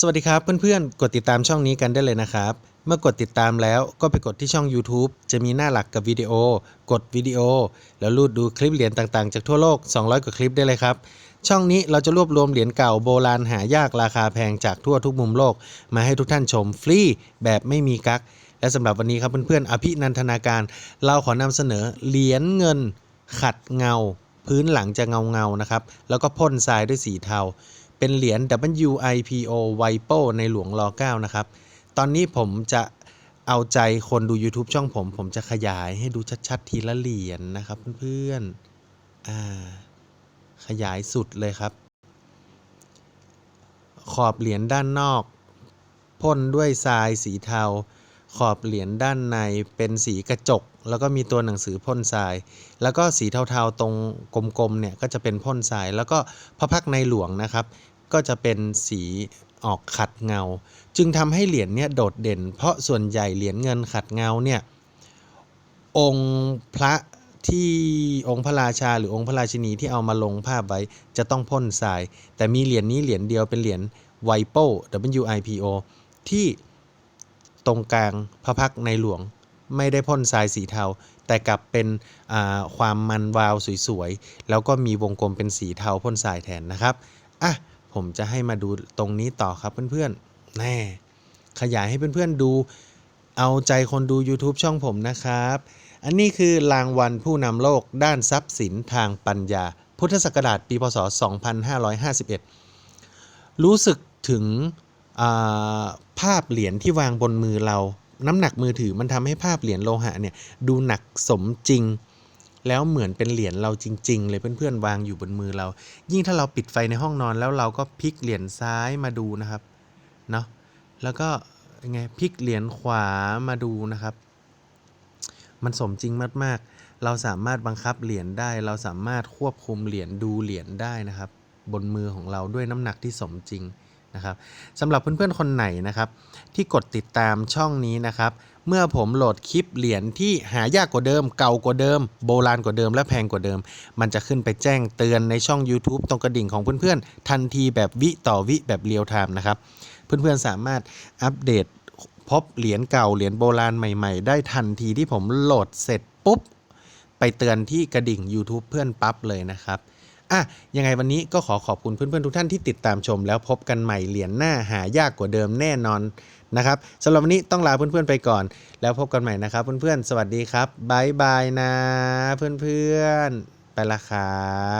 สวัสดีครับเพื่อนๆ กดติดตามช่องนี้กันได้เลยนะครับ เมื่อกดติดตามแล้วก็ไปกดที่ช่อง YouTube จะมีหน้าหลักกับวิดีโอ กดวิดีโอ แล้วลูดดูคลิปเหรียญต่างๆ จากทั่วโลก 200 กว่าคลิปได้เลยครับ ช่องนี้เราจะรวบรวมเหรียญเก่าโบราณหายากราคาแพงจากทั่วทุกมุมโลก มาให้ทุกท่านชมฟรีแบบไม่มีกัก และสำหรับวันนี้ครับเพื่อนๆ อภินันทนาการ เราขอนำเสนอเหรียญเงิน ขัดเงา พื้นหลังจะเงาเงาๆนะครับแล้วก็พ่นทรายด้วยสีเทา เป็นเหรียญ WIPO WIPO ในหลวงร9นะครับ ตอนนี้ผมจะเอาใจคนดู YouTube ช่องผม ผมจะขยายให้ดูชัดๆ ทีละเหรียญนะครับเพื่อนๆอ่าขยายสุดเลยครับ ขอบเหรียญด้านนอกพ่นด้วยทรายสีเทา ขอบเหรียญด้านในเป็นสีกระจก แล้วก็มีตัวหนังสือพ่นทราย แล้วก็สีเทาๆตรงกลมๆเนี่ยก็จะเป็นพ่นทราย แล้วก็พระพักในหลวงนะครับ ก็จะเป็นสีออกขัดเงา จึงทำให้เหรียญเนี่ยโดดเด่น เพราะส่วนใหญ่เหรียญเงินขัดเงาเนี่ยองค์พระที่องค์พระราชาหรือองค์พระราชินีที่เอามาลงภาพไว้จะต้องพ่นทราย แต่มีเหรียญนี้เหรียญเดียวเป็นเหรียญไวโป WIPO ที่ตรงกลางพระพักในหลวงไม่ได้พ่นทรายสีเทา แต่กลับเป็นความมันวาวสวยๆ แล้วก็มีวงกลมเป็นสีเทาพ่นทรายแทนนะครับ อะ ผมจะให้มาดูตรงนี้ต่อครับเพื่อนๆแน่ขยายให้เพื่อนๆดูเอาใจคนดู YouTube ช่องผมนะครับ อันนี้คือรางวัลผู้นำโลกด้านทรัพย์สินทางปัญญา พุทธศักราชปีพศ 2551 รู้สึกถึงาภาพเหรียญที่วางบนมือเรา น้ำหนักมือถือมันทำให้ภาพเหรียญโลหะเนี่ย ดูหนักสมจริง แล้วเหมือนเป็นเหรียญเราจริง ๆ เลยเพื่อนๆวางอยู่บนมือเรา ยิ่งถ้าเราปิดไฟในห้องนอนแล้วเราก็พลิกเหรียญซ้ายมาดูนะครับเนาะแล้วก็ยังไงพลิกเหรียญขวามาดูนะครับ มันสมจริงมากๆ เราสามารถบังคับเหรียญได้ เราสามารถควบคุมเหรียญดูเหรียญได้นะครับ บนมือของเราด้วยน้ำหนักที่สมจริง นะครับสำหรับเพื่อนๆคนไหนนะครับ ที่กดติดตามช่องนี้นะครับ เมื่อผมโหลดคลิปเหรียญที่หายากกว่าเดิม เก่ากว่าเดิม โบราณกว่าเดิม และแพงกว่าเดิม มันจะขึ้นไปแจ้งเตือนในช่อง YouTube ตรงกระดิ่งของเพื่อนๆ ทันทีแบบวิต่อวิแบบเรียลไทม์นะครับ เพื่อนๆสามารถอัปเดตพบเหรียญเก่าเหรียญโบราณใหม่ๆ ได้ทันทีที่ผมโหลดเสร็จปุ๊บไปเตือนที่กระดิ่ง YouTube เพื่อนปั๊บเลยนะครับ อะยังไงวันนี้ก็ขอขอบคุณเพื่อนๆทุกท่านที่ติดตามชม แล้วพบกันใหม่เหรียญหน้าหายากกว่าเดิมแน่นอนนะครับสำหรับวันนี้ต้องลาเพื่อนๆไปก่อน แล้วพบกันใหม่นะครับ เพื่อนๆสวัสดีครับบายบายนะ เพื่อนๆไปละครับ